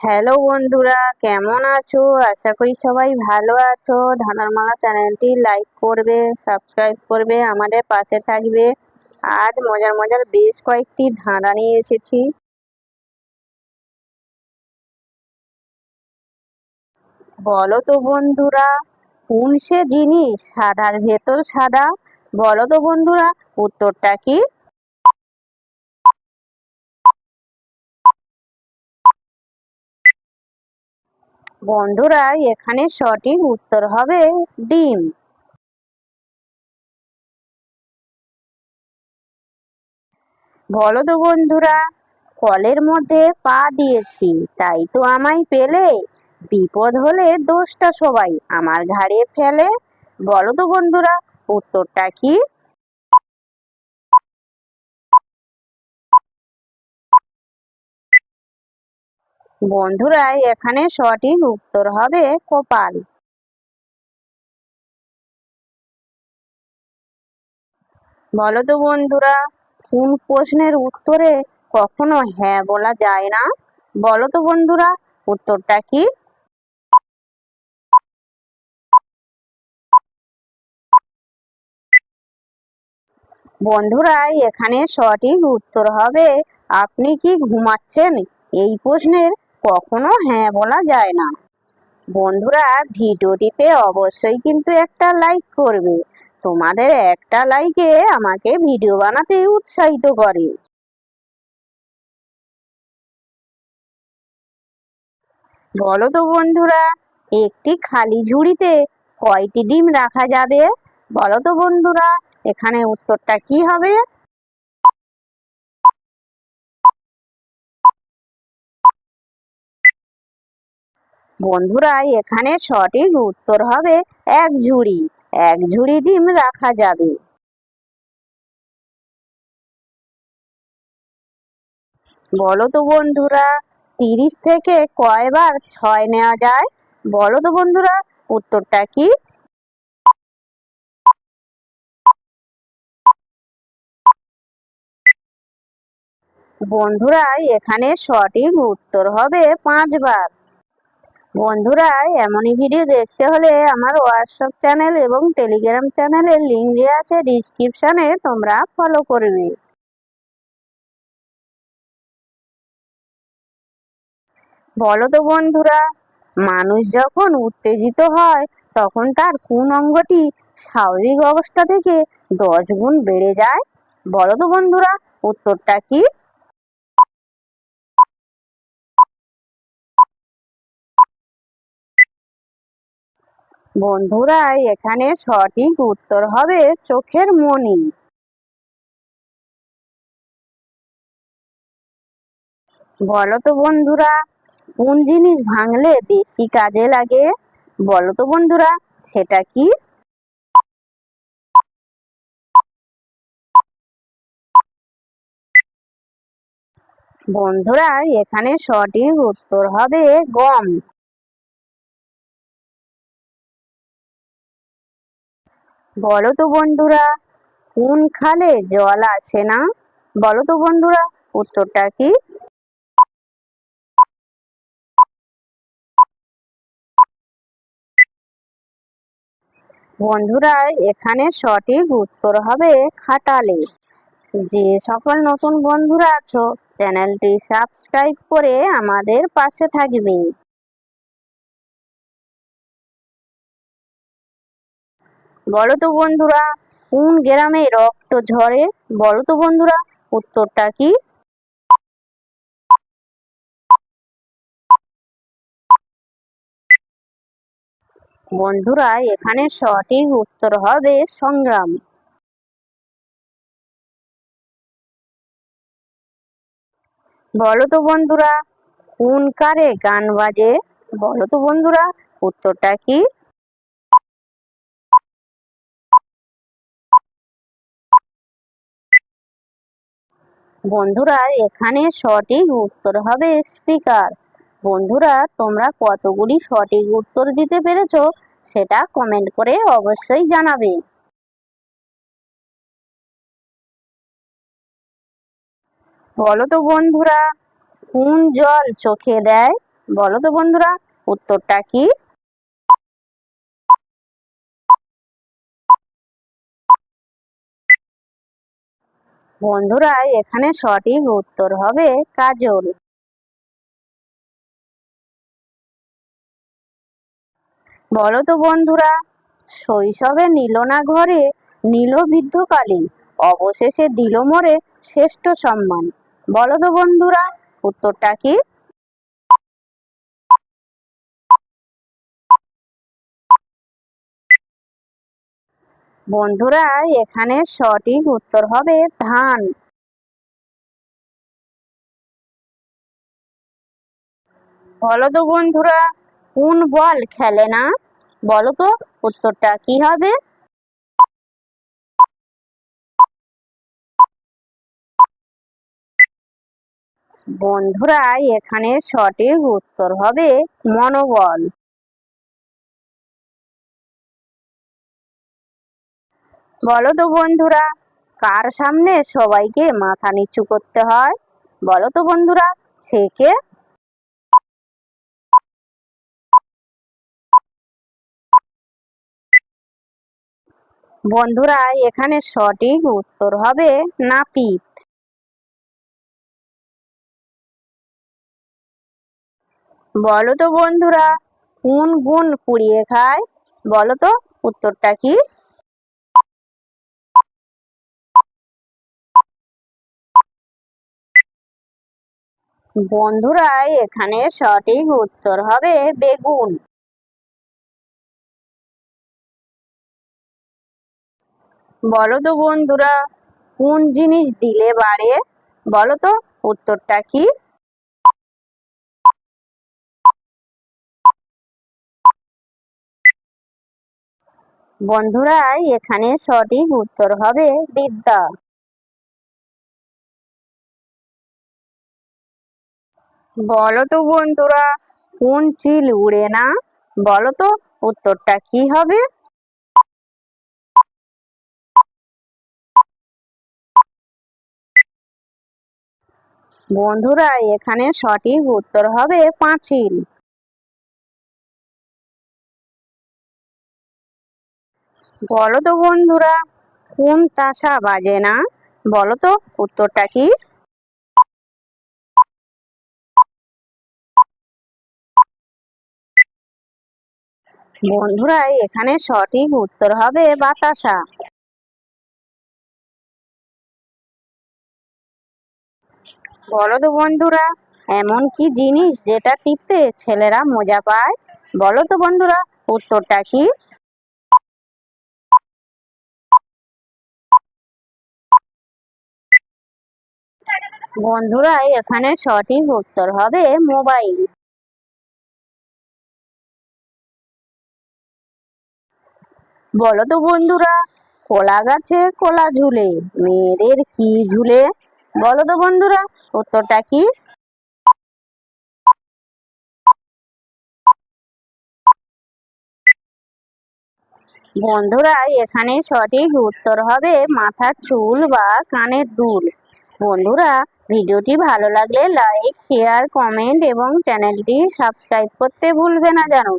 Hello বন্ধুরা, কেমন আছো? আশা করি সবাই ভালো আছো। ধানার মালা চ্যানেলটি লাইক করবে, সাবস্ক্রাইব করবে, আমাদের পাশে থাকবে। আজ মজার মজার বেশ কয়েকটি ধাঁধা নিয়ে এসেছি। বলো তো বন্ধুরা, কোন সে জিনিস সাদার ভেতর সাদা? বলো তো বন্ধুরা, উত্তরটা কি? বন্ধুরা, এখানে সঠিক উত্তর হবে ডিম। বলো তো বন্ধুরা, কলের মধ্যে পা দিয়েছি, তাই তো আমায় পেলে? বিপদ হলে দোষটা সবাই আমার ঘাড়ে ফেলে। বলো তো বন্ধুরা, উত্তরটা কি? বন্ধুরা, এখানে সঠিক উত্তর হবে কপাল। বলো তো বন্ধুরা, কোন প্রশ্নের উত্তরে কখনো হ্যাঁ বলা যায় না? বলো তো বন্ধুরা, উত্তরটা কি? বন্ধুরা, এখানে সঠিক উত্তর হবে, আপনি কি ঘুমাচ্ছেন? এই প্রশ্নের কখনো হ্যাঁ বলা যায় না। বন্ধুরা, ভিডিওটিতে অবশ্যই কিন্তু একটা লাইক করবে। তোমাদের একটা লাইকে আমাকে ভিডিও বানাতে উৎসাহিত করে। বলো তো বন্ধুরা, একটি খালি ঝুড়িতে কয়টি ডিম রাখা যাবে? বলো তো বন্ধুরা, এখানে উত্তরটা কি হবে? বন্ধুরা, এখানে সঠিক উত্তর হবে এক ঝুড়ি। এক ঝুড়ি ডিম রাখা যাবে। বলো তো বন্ধুরা, তিরিশ থেকে কয়বার ছয় নেওয়া যায়? বলো তো বন্ধুরা, উত্তরটা কি? বন্ধুরা, এখানে সঠিক উত্তর হবে পাঁচবার। বন্ধুরা, এমনই ভিডিও দেখতে হলে আমার হোয়াটসঅ্যাপ চ্যানেল এবং টেলিগ্রাম চ্যানেলের লিঙ্ক দেওয়া আছে ডিসক্রিপশানে তোমরা ফলো করবে। বলো তো বন্ধুরা, মানুষ যখন উত্তেজিত হয়, তখন তার কোন অঙ্গটি স্বাভাবিক অবস্থা থেকে দশ গুণ বেড়ে যায়? বলো তো বন্ধুরা, উত্তরটা কি? বন্ধুরা, এখানে সঠিক উত্তর হবে চোখের মণি। বলো তো বন্ধুরা, কোন জিনিস ভাঙলে বেশি কাজে লাগে? বলো তো বন্ধুরা, সেটা কি? বন্ধুরা, এখানে সঠিক উত্তর হবে গম। বলো তো বন্ধুরা, কোন খালে জল আছে না? বলো তো বন্ধুরা, উত্তরটা কি? বন্ধুরা, এখানে সঠিক উত্তর হবে খাটালে। যে সকল নতুন বন্ধুরা আছো, চ্যানেলটি সাবস্ক্রাইব করে আমাদের পাশে থাকবে। বলো তো বন্ধুরা, কোন গ্রামে রক্ত ঝরে? বলো তো বন্ধুরা, উত্তরটা কি? বন্ধুরা, এখানে সঠিক উত্তর হবে সংগ্রাম। বলো তো বন্ধুরা, কোন কারে গান বাজে? বলো তো বন্ধুরা, উত্তরটা কি? বন্ধুরা, এখানে সঠিক উত্তর হবে স্পিকার বন্ধুরা, তোমরা কতগুলি সঠিক উত্তর দিতে পেরেছ সেটা কমেন্ট করে অবশ্যই জানাবে। বলো তো বন্ধুরা, কোন জল চোখে দেয়? বলো তো বন্ধুরা, উত্তরটা কি? বন্ধুরা, এখানে সঠিক উত্তর হবে কাজল। বলো তো বন্ধুরা, শৈশবে নীল না ঘরে নীল বৃদ্ধকালীন অবশেষে দিল মোরে শ্রেষ্ঠ সম্মান। বলো তো বন্ধুরা, উত্তরটা কি? বন্ধুরা, এখানে সঠিক উত্তর হবে ধান। বলো তো বন্ধুরা, কোন বল খেলে না? বলো তো, উত্তরটা কি হবে? বন্ধুরা, এখানে সঠিক উত্তর হবে মনোবল। বলো তো বন্ধুরা, কার সামনে সবাইকে মাথা নিচু করতে হয়? বলো তো বন্ধুরা, সে কে? বন্ধুরা, এখানে সঠিক উত্তর হবে নাপিত। বলো তো বন্ধুরা, কোন গুণ পুড়িয়ে খায়? বলো তো, উত্তরটা কি? বন্ধুরা এখানে সঠিক উত্তর হবে বেগুন। বলো তো বন্ধুরা, কোন জিনিস দিলে বাড়ে? বলো তো, উত্তরটা কি? বন্ধুরা এখানে সঠিক উত্তর হবে বিদ্যা। বলো তো বন্ধুরা, কোন চিল উড়ে না? বলো তো, উত্তরটা কি হবে? বন্ধুরা, এখানে সঠিক উত্তর হবে পাঁচিল। বলো তো বন্ধুরা, কোন তাসা বাজে না? বলো তো, উত্তরটা কি? বন্ধুরা, এখানে সঠিক উত্তর হবে বাতাসা। বলো তো বন্ধুরা, এমন কি জিনিস যেটা টিপতে ছেলেরা মজা পায়? বলো তো বন্ধুরা, উত্তরটা কি? বন্ধুরা, এখানে সঠিক উত্তর হবে মোবাইল। বলো তো বন্ধুরা, কলা গাছে কলা ঝুলে, মেয়েদের কি ঝুলে? বলো তো বন্ধুরা, উত্তরটা কি? বন্ধুরা, এখানে সঠিক উত্তর হবে মাথার চুল বা কানের দুল। বন্ধুরা, ভিডিওটি ভালো লাগলে লাইক শেয়ার কমেন্ট এবং চ্যানেলটি সাবস্ক্রাইব করতে ভুলবে না জানো।